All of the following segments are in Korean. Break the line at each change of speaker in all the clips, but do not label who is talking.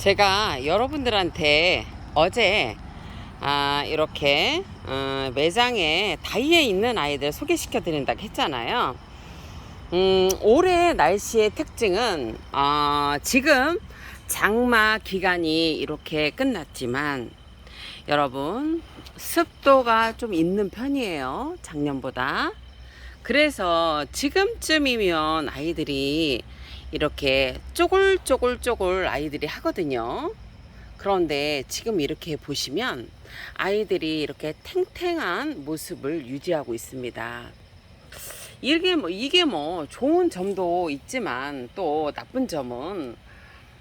제가 여러분들한테 어제 아, 이렇게 어, 매장에 다이에 있는 아이들 소개시켜 드린다고 했잖아요. 음, 올해 날씨의 특징은 어, 지금 장마 기간이 이렇게 끝났지만 여러분 습도가 좀 있는 편이에요. 작년보다. 그래서 지금쯤이면 아이들이 이렇게 쪼글쪼글쪼글 아이들이 하거든요. 그런데 지금 이렇게 보시면 아이들이 이렇게 탱탱한 모습을 유지하고 있습니다. 이게 뭐, 이게 뭐 좋은 점도 있지만 또 나쁜 점은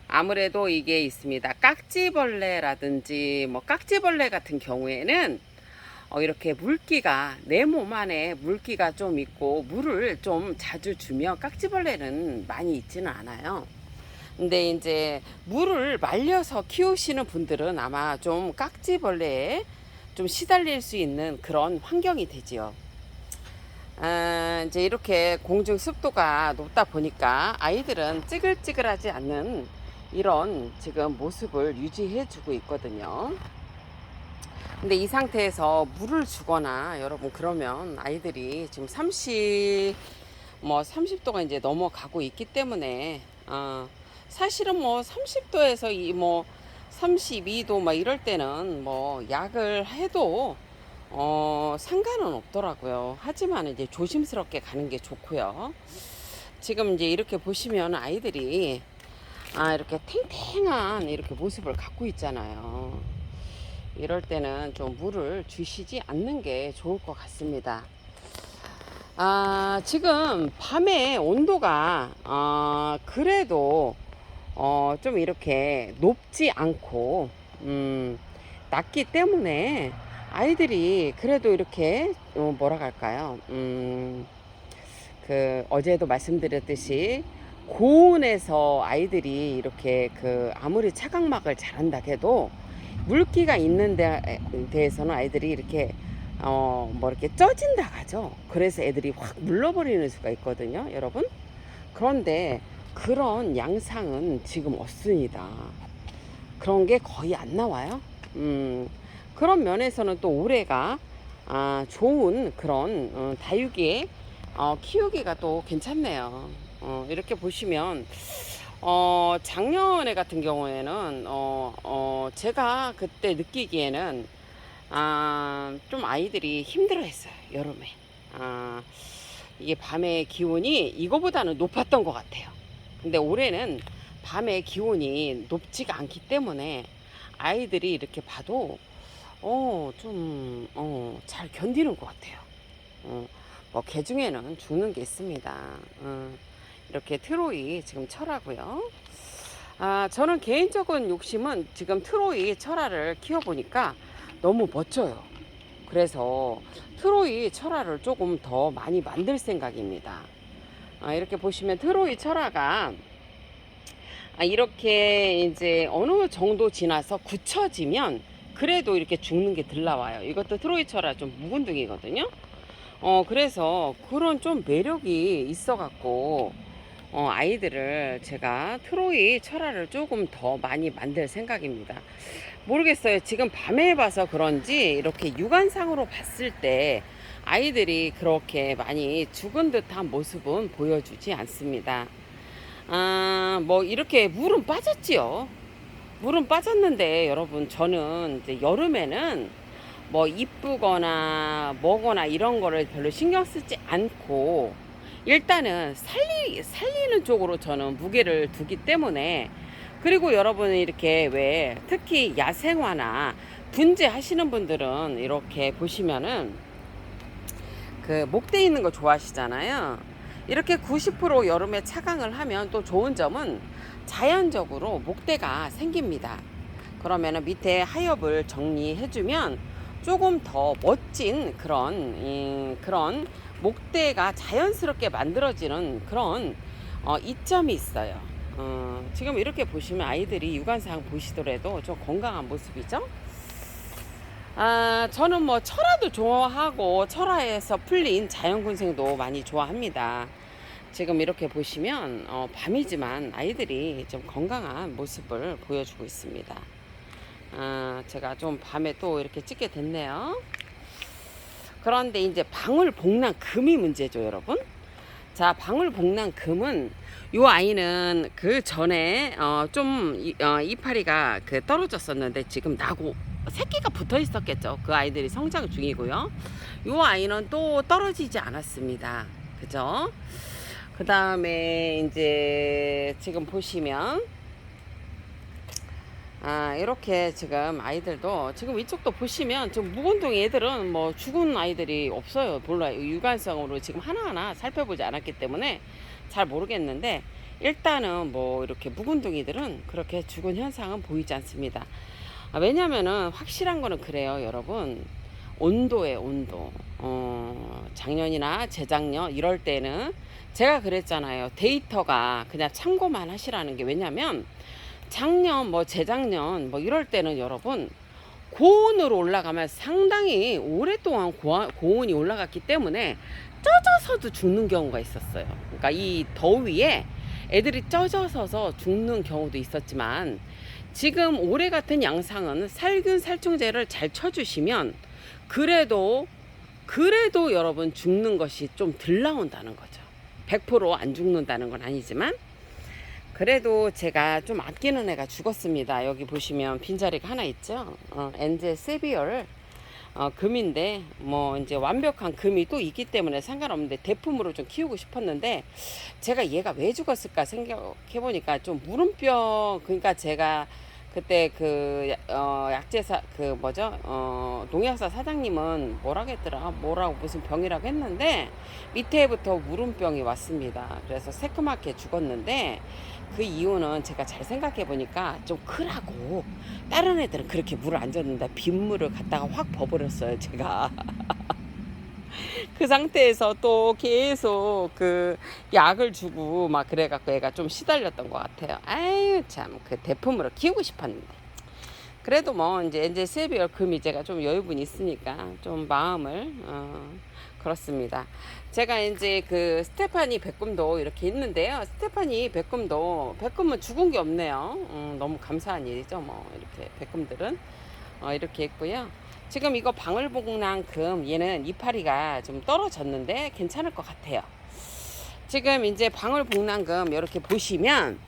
아무래도 이게 있습니다. 깍지벌레라든지 뭐 깍지벌레 같은 경우에는 어, 이렇게 물기가 내 몸 안에 물기가 좀 있고 물을 좀 자주 주면 깍지벌레는 많이 있지는 않아요. 근데 이제 물을 말려서 키우시는 분들은 아마 좀 깍지벌레에 좀 시달릴 수 있는 그런 환경이 되지요. 아, 이제 이렇게 공중 습도가 높다 보니까 아이들은 찌글찌글하지 않는 이런 지금 모습을 유지해 주고 있거든요. 근데 이 상태에서 물을 주거나 여러분 그러면 아이들이 지금 30, 뭐 30도가 이제 넘어가고 있기 때문에 어, 사실은 뭐 30도에서 이 뭐 32도 막 이럴 때는 뭐 약을 해도 어, 상관은 없더라고요. 하지만 이제 조심스럽게 가는 게 좋고요. 지금 이제 이렇게 보시면 아이들이 아, 이렇게 탱탱한 이렇게 모습을 갖고 있잖아요. 이럴 때는 좀 물을 주시지 않는 게 좋을 것 같습니다. 아, 지금 밤에 온도가, 어, 그래도, 어, 좀 이렇게 높지 않고, 음, 낮기 때문에 아이들이 그래도 이렇게, 어, 뭐라 할까요? 음, 그, 어제도 말씀드렸듯이, 고온에서 아이들이 이렇게 그, 아무리 차각막을 잘한다 해도, 물기가 있는 데, 대해서는 아이들이 이렇게 어 뭐 이렇게 쪄진다 하죠. 그래서 애들이 확 물러버리는 수가 있거든요, 여러분. 그런데 그런 양상은 지금 없습니다. 그런 게 거의 안 나와요. 음, 그런 면에서는 또 올해가 아, 좋은 그런 어, 다육이의 어, 키우기가 또 괜찮네요. 어, 이렇게 보시면 어, 작년에 같은 경우에는, 어, 어, 제가 그때 느끼기에는, 아, 좀 아이들이 힘들어 했어요, 여름에. 아, 이게 밤의 기온이 이거보다는 높았던 것 같아요. 근데 올해는 밤의 기온이 높지가 않기 때문에 아이들이 이렇게 봐도, 어, 좀, 어, 잘 견디는 것 같아요. 어, 뭐, 개 중에는 죽는 게 있습니다. 어. 이렇게 트로이 지금 철하고요. 아, 저는 개인적인 욕심은 지금 트로이 철화를 키워보니까 너무 멋져요. 그래서 트로이 철화를 조금 더 많이 만들 생각입니다. 아, 이렇게 보시면 트로이 철화가 아, 이렇게 이제 어느 정도 지나서 굳혀지면 그래도 이렇게 죽는 게 들 나와요. 이것도 트로이 철화 좀 묵은둥이거든요. 어, 그래서 그런 좀 매력이 있어갖고, 어, 아이들을 제가 트로이 철화를 조금 더 많이 만들 생각입니다. 모르겠어요. 지금 밤에 봐서 그런지 이렇게 육안상으로 봤을 때 아이들이 그렇게 많이 죽은 듯한 모습은 보여주지 않습니다. 아, 뭐 이렇게 물은 빠졌지요. 물은 빠졌는데 여러분 저는 이제 여름에는 뭐 이쁘거나 뭐거나 이런 거를 별로 신경 쓰지 않고 일단은 살리, 살리는 쪽으로 저는 무게를 두기 때문에 그리고 여러분 이렇게 왜 특히 야생화나 분재 하시는 분들은 이렇게 보시면은 그 목대 있는 거 좋아하시잖아요. 이렇게 90% 여름에 차강을 하면 또 좋은 점은 자연적으로 목대가 생깁니다. 그러면은 밑에 하엽을 정리해주면 조금 더 멋진 그런 음, 그런 목대가 자연스럽게 만들어지는 그런 어, 이점이 있어요. 어, 지금 이렇게 보시면 아이들이 육안상 보시더라도 좀 건강한 모습이죠. 아, 저는 뭐 철화도 좋아하고 철화에서 풀린 자연군생도 많이 좋아합니다. 지금 이렇게 보시면 어, 밤이지만 아이들이 좀 건강한 모습을 보여주고 있습니다. 아, 제가 좀 밤에 또 이렇게 찍게 됐네요. 그런데 이제 방울 복랑 금이 문제죠, 여러분. 자, 방울 복랑 금은 요 아이는 그 전에 어, 좀 이, 어, 이파리가 그 떨어졌었는데 지금 나고 새끼가 붙어 있었겠죠. 그 아이들이 성장 중이고요. 요 아이는 또 떨어지지 않았습니다. 그죠? 그 다음에 이제 지금 보시면 아 이렇게 지금 아이들도 지금 이쪽도 보시면 지금 묵은둥이 애들은 뭐 죽은 아이들이 없어요. 몰라요 육안성으로 지금 하나하나 살펴보지 않았기 때문에 잘 모르겠는데 일단은 뭐 이렇게 묵은둥이들은 그렇게 죽은 현상은 보이지 않습니다. 아, 왜냐면은 확실한 거는 그래요 여러분. 온도에 온도. 어, 작년이나 재작년 이럴 때는 제가 그랬잖아요. 데이터가 그냥 참고만 하시라는 게 왜냐면 작년 뭐 재작년 뭐 이럴 때는 여러분 고온으로 올라가면 상당히 오랫동안 고온이 올라갔기 때문에 쪄져서도 죽는 경우가 있었어요. 그러니까 이 더위에 애들이 쪄져서서 죽는 경우도 있었지만 지금 올해 같은 양상은 살균 살충제를 잘 쳐주시면 그래도 그래도 여러분 죽는 것이 좀 덜 나온다는 거죠. 100%안 죽는다는 건 아니지만 그래도 제가 좀 아끼는 애가 죽었습니다. 여기 보시면 빈자리가 하나 있죠. 어, 엔젤 세비얼 어, 금인데 뭐 이제 완벽한 금이 또 있기 때문에 상관없는데 대품으로 좀 키우고 싶었는데 제가 얘가 왜 죽었을까 생각해 보니까 좀 물음병 그러니까 제가 그때 그 어, 약제사 그 뭐죠? 어, 농약사 사장님은 뭐라고 했더라? 뭐라고 무슨 병이라고 했는데 밑에부터 물음병이 왔습니다. 그래서 새끄맣게 죽었는데 그 이유는 제가 잘 생각해 보니까 좀 크라고. 다른 애들은 그렇게 물을 안 줬는데 빗물을 갖다가 확 버버렸어요 제가 그 상태에서 또 계속 그 약을 주고 막 그래갖고 애가 좀 시달렸던 것 같아요 아유 참 그 대품으로 키우고 싶었는데 그래도 뭐 이제 이제 세비얼 금이 제가 좀 여유분이 있으니까 좀 마음을 어, 그렇습니다. 제가 이제 그 스테파니 백금도 이렇게 있는데요. 스테파니 백금도 백금은 죽은 게 없네요. 음, 너무 감사한 일이죠. 뭐 이렇게 백금들은 어, 이렇게 있고요. 지금 이거 방울복랑금 얘는 이파리가 좀 떨어졌는데 괜찮을 것 같아요. 지금 이제 방울복랑금 이렇게 보시면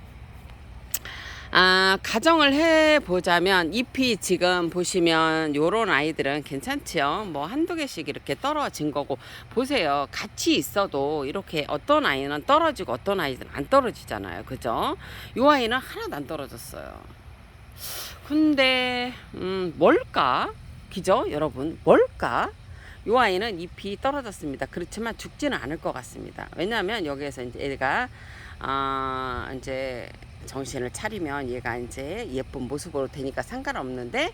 아, 가정을 해 보자면 잎이 지금 보시면 요런 아이들은 괜찮지요. 뭐 한두 개씩 이렇게 떨어진 거고 보세요. 같이 있어도 이렇게 어떤 아이는 떨어지고 어떤 아이는 안 떨어지잖아요. 그죠? 요 아이는 하나도 안 떨어졌어요. 근데 음, 뭘까? 그죠? 여러분, 뭘까? 요 아이는 잎이 떨어졌습니다. 그렇지만 죽지는 않을 것 같습니다. 왜냐하면 여기에서 이제 애가 아 이제 정신을 차리면 얘가 이제 예쁜 모습으로 되니까 상관없는데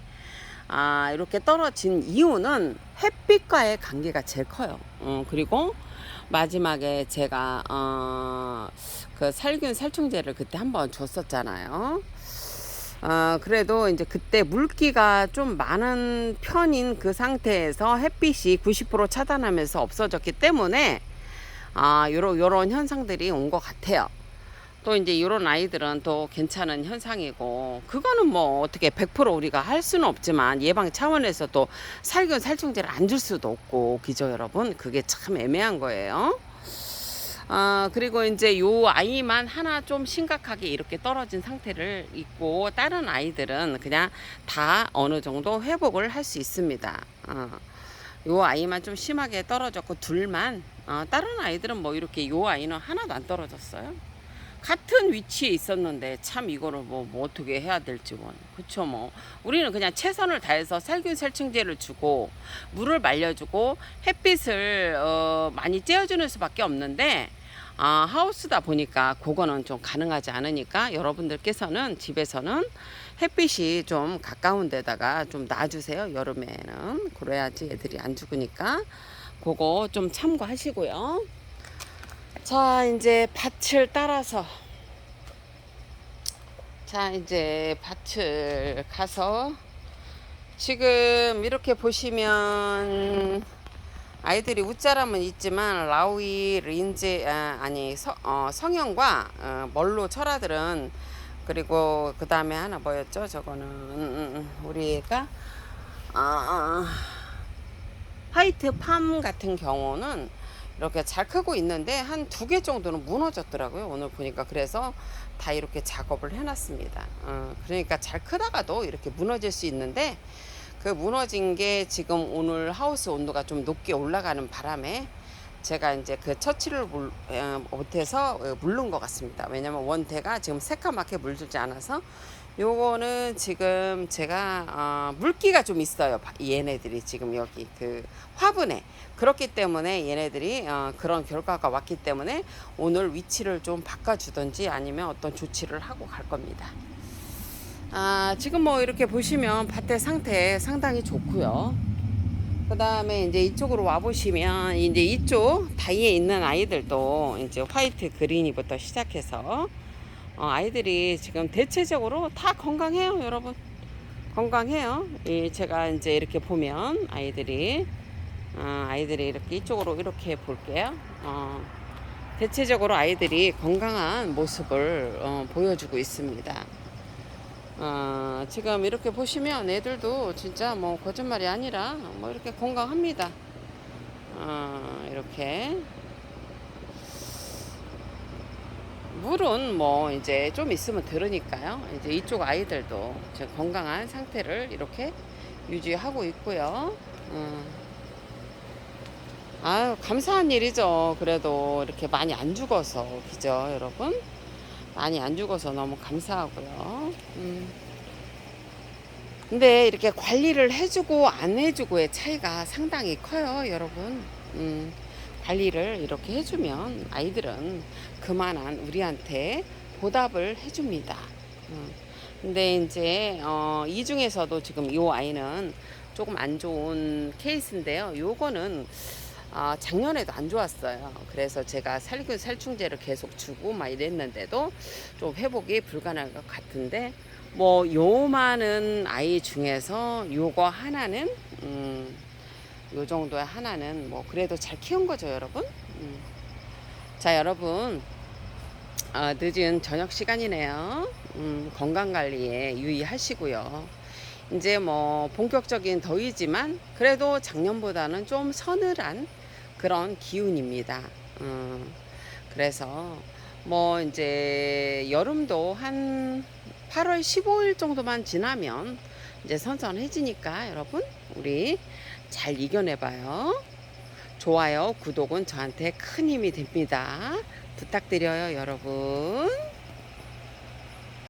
아 이렇게 떨어진 이유는 햇빛과의 관계가 제일 커요. 어, 그리고 마지막에 제가 어, 그 살균 살충제를 그때 한번 줬었잖아요. 어, 그래도 이제 그때 물기가 좀 많은 편인 그 상태에서 햇빛이 90% 차단하면서 없어졌기 때문에 아, 요런, 요런 현상들이 온 것 같아요. 또 이제 요런 아이들은 또 괜찮은 현상이고, 그거는 뭐 어떻게 100% 우리가 할 수는 없지만 예방 차원에서 또 살균 살충제를 안 줄 수도 없고, 그죠, 여러분? 그게 참 애매한 거예요. 아, 그리고 이제 요 아이만 하나 좀 심각하게 이렇게 떨어진 상태를 있고, 다른 아이들은 그냥 다 어느 정도 회복을 할 수 있습니다. 어. 요 아이만 좀 심하게 떨어졌고, 둘만, 어, 다른 아이들은 뭐 이렇게 요 아이는 하나도 안 떨어졌어요. 같은 위치에 있었는데 참 이거를 뭐, 뭐 어떻게 해야 될지 뭐 그쵸 뭐 우리는 그냥 최선을 다해서 살균 살충제를 주고 물을 말려주고 햇빛을 어, 많이 쬐어주는 수밖에 없는데 아, 하우스다 보니까 그거는 좀 가능하지 않으니까 여러분들께서는 집에서는 햇빛이 좀 가까운 데다가 좀 놔주세요 여름에는. 그래야지 애들이 안 죽으니까. 그거 좀 참고하시고요. 자, 이제 밭을 따라서. 자, 이제 밭을 가서 지금 이렇게 보시면 아이들이 웃자람은 있지만 라우이, 린지 아, 아니 서, 어, 성형과 어, 멀로 철아들은 그리고 그 다음에 하나 뭐였죠? 저거는 음, 음, 음, 우리가 아, 아, 화이트 팜 같은 경우는 이렇게 잘 크고 있는데 한 두 개 정도는 무너졌더라고요. 오늘 보니까 그래서 다 이렇게 작업을 해놨습니다. 어, 그러니까 잘 크다가도 이렇게 무너질 수 있는데 그 무너진 게 지금 오늘 하우스 온도가 좀 높게 올라가는 바람에 제가 이제 그 처치를 못해서 어, 물른 것 같습니다. 왜냐면 원태가 지금 새까맣게 물들지 않아서 요거는 지금 제가 어, 물기가 좀 있어요. 바- 얘네들이 지금 여기 그 화분에 그렇기 때문에 얘네들이 어, 그런 결과가 왔기 때문에 오늘 위치를 좀 바꿔주든지 아니면 어떤 조치를 하고 갈 겁니다. 아, 지금 뭐 이렇게 보시면 밭의 상태 상당히 좋고요. 그 다음에 이제 이쪽으로 와 보시면 이제 이쪽 다이에 있는 아이들도 이제 화이트 그린이부터 시작해서 어, 아이들이 지금 대체적으로 다 건강해요, 여러분. 건강해요. 이 제가 이제 이렇게 보면 아이들이 어, 아이들이 이렇게 이쪽으로 이렇게 볼게요. 어, 대체적으로 아이들이 건강한 모습을 어, 보여주고 있습니다. 어, 지금 이렇게 보시면 애들도 진짜 뭐 거짓말이 아니라 뭐 이렇게 건강합니다. 어, 이렇게 물은 뭐 이제 좀 있으면 들으니까요. 이제 이쪽 아이들도 건강한 상태를 이렇게 유지하고 있고요. 어. 아유 감사한 일이죠. 그래도 이렇게 많이 안 죽어서 그죠, 여러분? 많이 안 죽어서 너무 감사하고요. 음. 근데 이렇게 관리를 해주고 안 해주고의 차이가 상당히 커요, 여러분. 음, 관리를 이렇게 해주면 아이들은 그만한 우리한테 보답을 해줍니다. 음. 근데 이제 어, 이 중에서도 지금 이 아이는 조금 안 좋은 케이스인데요. 요거는 아, 작년에도 안 좋았어요. 그래서 제가 살균 살충제를 계속 주고 막 이랬는데도 좀 회복이 불가능할 것 같은데 뭐 요만한 아이 중에서 요거 하나는 음, 요 정도의 하나는 뭐 그래도 잘 키운 거죠, 여러분. 음. 자, 여러분. 아, 늦은 저녁 시간이네요. 음, 건강 관리에 유의하시고요. 이제 뭐 본격적인 더위지만 그래도 작년보다는 좀 서늘한 그런 기운입니다. 음, 그래서 뭐 이제 여름도 한 8월 15일 정도만 지나면 이제 선선해지니까 여러분 우리 잘 이겨내봐요. 좋아요, 구독은 저한테 큰 힘이 됩니다. 부탁드려요, 여러분.